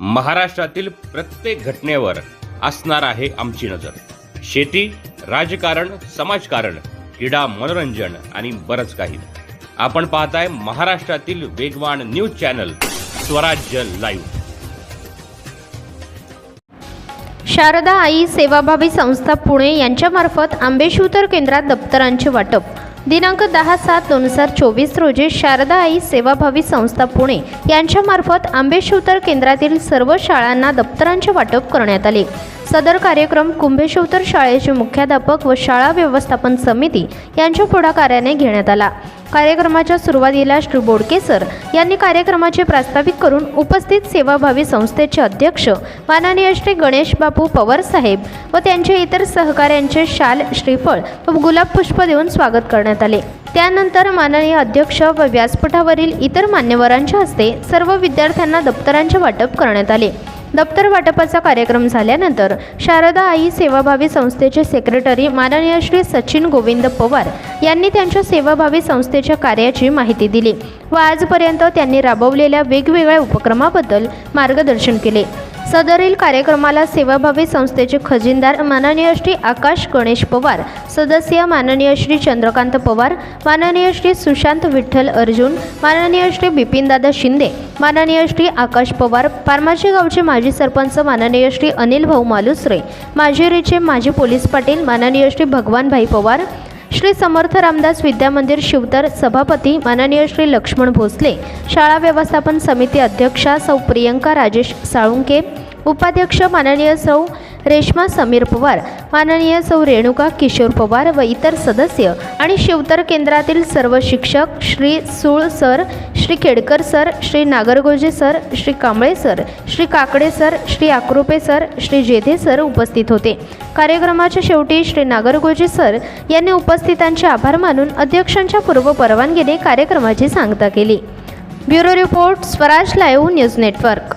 महाराष्ट्रातील प्रत्येक घटनेवर असणार आहे आमची नजर. शेती राजकारण समाजकारण क्रीडा मनोरंजन आणि बरंच काही. आपण पाहताय महाराष्ट्रातील वेगवान news channel Swarajya live. Sharada आई सेवाभावी संस्था पुणे यांच्यामार्फत आंबेशूतर केंद्रात दप्तरांचे वाटप. दिनांक दहा सात दोन हजार चोवीस रोजी शारदा आई सेवाभावी संस्था पुणे यांच्यामार्फत आंबेशवतर केंद्रातील सर्व शाळांना दप्तरांचे वाटप करण्यात आले. सदर कार्यक्रम कुंभेशुतर शाळेचे मुख्याध्यापक व शाळा व्यवस्थापन समिती यांच्या पुढाकाराने घेण्यात आला. कार्यक्रमाच्या सुरुवातीला श्री बोडकेसर यांनी कार्यक्रमाचे प्रास्ताविक करून उपस्थित सेवाभावी संस्थेचे अध्यक्ष माननीय श्री गणेश बापू पवार साहेब व त्यांचे इतर सहकाऱ्यांचे शाल श्रीफळ व गुलाब पुष्प देऊन स्वागत करण्यात आले. त्यानंतर माननीय अध्यक्ष व व्यासपीठावरील इतर मान्यवरांच्या हस्ते सर्व विद्यार्थ्यांना दप्तरांचे वाटप करण्यात आले. दप्तर वाटपाचा कार्यक्रम झाल्यानंतर शारदा आई सेवाभावी संस्थेचे सेक्रेटरी माननीय श्री सचिन गोविंद पवार यांनी त्यांच्या सेवाभावी संस्थेच्या कार्याची माहिती दिली व आजपर्यंत त्यांनी राबवलेल्या वेगवेगळ्या उपक्रमाबद्दल मार्गदर्शन केले. सदरील कार्यक्रमाला सेवाभावी संस्थेचे खजिनदार माननीय श्री आकाश गणेश पवार सदस्य माननीय श्री चंद्रकांत पवार माननीय श्री सुशांत विठ्ठल अर्जुन माननीय श्री बिपिनदादा शिंदे माननीय श्री आकाश पवार पारमाची गावचे माजी सरपंच माननीय श्री अनिल भाऊ मालुसरे माजेरीचे माजी पोलीस पाटील माननीय श्री भगवानभाई पवार श्री समर्थ रामदास विद्यामंदिर शिवतर सभापती माननीय श्री लक्ष्मण भोसले शाळा व्यवस्थापन समिती अध्यक्षा सौ प्रियंका राजेश साळुंके उपाध्यक्ष माननीय सौ रेश्मा समीर पवार माननीय सौ रेणुका किशोर पवार व इतर सदस्य आणि शिवतर केंद्रातील सर्व शिक्षक Shri Sul sir Shri Khedkar sir Shri Nagargoje sir Shri Kamble sir Shri Kakade sir Shri Akrope sir Shri Jedhe sir उपस्थित होते. कार्यक्रमाच्या शेवटी श्री नागरगोजे सर यांनी उपस्थितांचे आभार मानून अध्यक्षांच्या पूर्व परवानगीने कार्यक्रमाची सांगता केली. Bureau report Swaraj live news network.